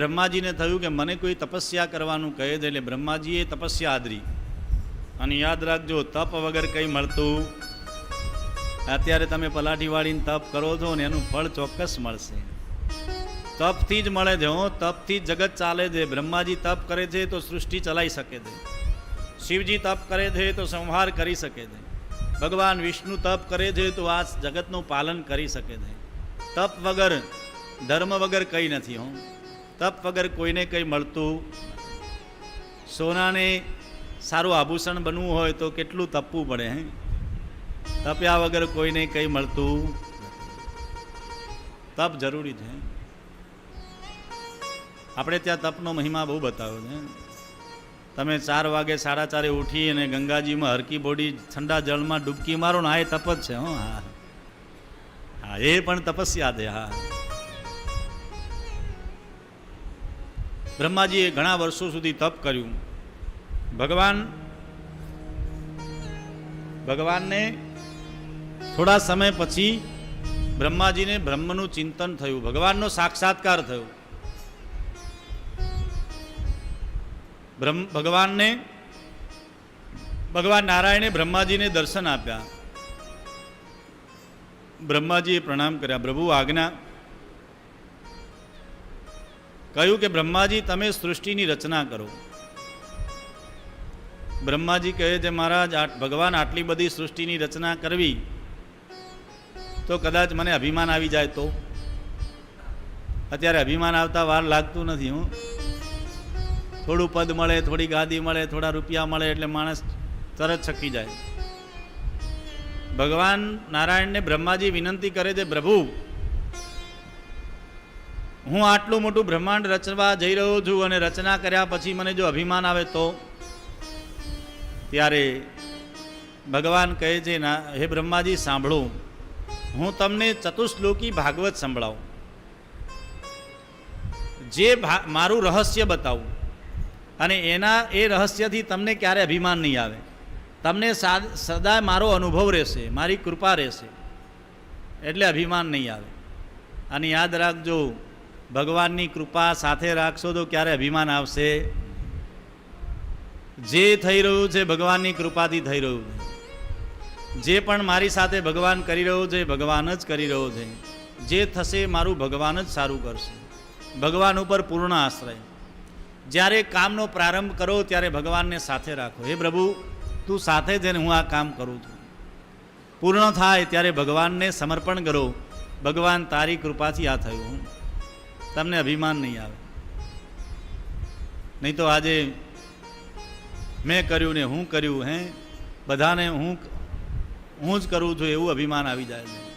બ્રહ્માજીને થયું કે મને કોઈ તપસ્યા કરવાનું કહે છે એટલે બ્રહ્માજીએ તપસ્યા આદરી. અને યાદ રાખજો, તપ વગર કંઈ મળતું અત્યારે તમે પલાઠી વાળીને તપ કરો છો ને એનું ફળ ચોક્કસ મળશે. તપથી જ મળે છે, હો, તપથી જગત ચાલે છે. બ્રહ્માજી તપ કરે છે તો સૃષ્ટિ ચલાવી શકે છે. શિવજી તપ કરે છે તો સંહાર કરી શકે છે. ભગવાન વિષ્ણુ તપ કરે છે તો આ જગતનું પાલન કરી શકે છે. તપ વગર, ધર્મ વગર કંઈ નથી, હો. તપ વગર કોઈને કંઈ મળતું સોનાને સારું આભૂષણ બનવું હોય તો કેટલું તપવું પડે, હે? તપ્યા વગર કોઈને કંઈ મળતું તપ જરૂરી છે આપણે ત્યાં તપનો મહિમા બહુ બતાવ્યો છે તમે ચાર વાગે સાડા ચારે ઉઠી અને ગંગાજીમાં હરકી બોડી ઠંડા જળમાં ડૂબકી મારો ને આ એ તપ જ છે હો. હા, એ પણ તપસ્યા છે, હા. બ્રહ્માજીએ ઘણા વર્ષો સુધી તપ કર્યું. ભગવાન, ભગવાનને થોડા સમય પછી બ્રહ્માજીને બ્રહ્મનું ચિંતન થયું. ભગવાનનો સાક્ષાત્કાર થયો. બ્રહ્મ, ભગવાનને, ભગવાન નારાયણે બ્રહ્માજીને દર્શન આપ્યા. બ્રહ્માજીએ પ્રણામ કર્યા. પ્રભુ આજ્ઞા કહ્યું કે બ્રહ્માજી, તમે સૃષ્ટિની રચના કરો. બ્રહ્માજી કહે છે, મહારાજ ભગવાન આટલી બધી સૃષ્ટિની રચના કરવી, તો કદાચ મને અભિમાન આવી જાય તો. અત્યારે અભિમાન આવતા વાર લાગતું નથી, હું. થોડું પદ મળે, થોડી ગાદી મળે, થોડા રૂપિયા મળે, એટલે માણસ તરત છકી જાય. ભગવાન નારાયણને બ્રહ્માજી વિનંતી કરે છે, પ્રભુ હું આટલું મોટું બ્રહ્માંડ રચવા જઈ રહ્યો છું અને રચના કર્યા પછી મને જો અભિમાન આવે તો? ત્યારે ભગવાન કહે છે, ના, હે બ્રહ્માજી, સાંભળો. હું તમને ચતુશ્લોકી ભાગવત સંભળાવું. જે મારું રહસ્ય બતાવું. અને એના, એ રહસ્યથી તમને ક્યારે અભિમાન નહીં આવે. તમને સદાય મારો અનુભવ રહેશે, મારી કૃપા રહેશે. એટલે અભિમાન નહીં આવે. અને યાદ રાખજો ભગવાનની કૃપા સાથે રાખશો તો ક્યારે અભિમાન આવશે? જે થઈ રહ્યું છે ભગવાનની કૃપાથી થઈ રહ્યું છે. જે પણ મારી સાથે ભગવાન કરી રહ્યો છે ભગવાન જ કરી રહ્યો છે. જે થશે મારું ભગવાન જ સારું કરશે. ભગવાન ઉપર પૂર્ણ આશ્રય. જ્યારે કામનો પ્રારંભ કરો ત્યારે ભગવાનને સાથે રાખો. હે પ્રભુ, તું સાથે જ ને હું આ કામ કરું છું. પૂર્ણ થાય ત્યારે ભગવાનને સમર્પણ કરો. ભગવાન તારી કૃપાથી આ થયું. તમને અભિમાન નહીં આવે. નહીં તો આજે મેં કર્યું ને હું કર્યું હે, બધાને હું હું જ કરું છું એવું અભિમાન આવી જાય છે.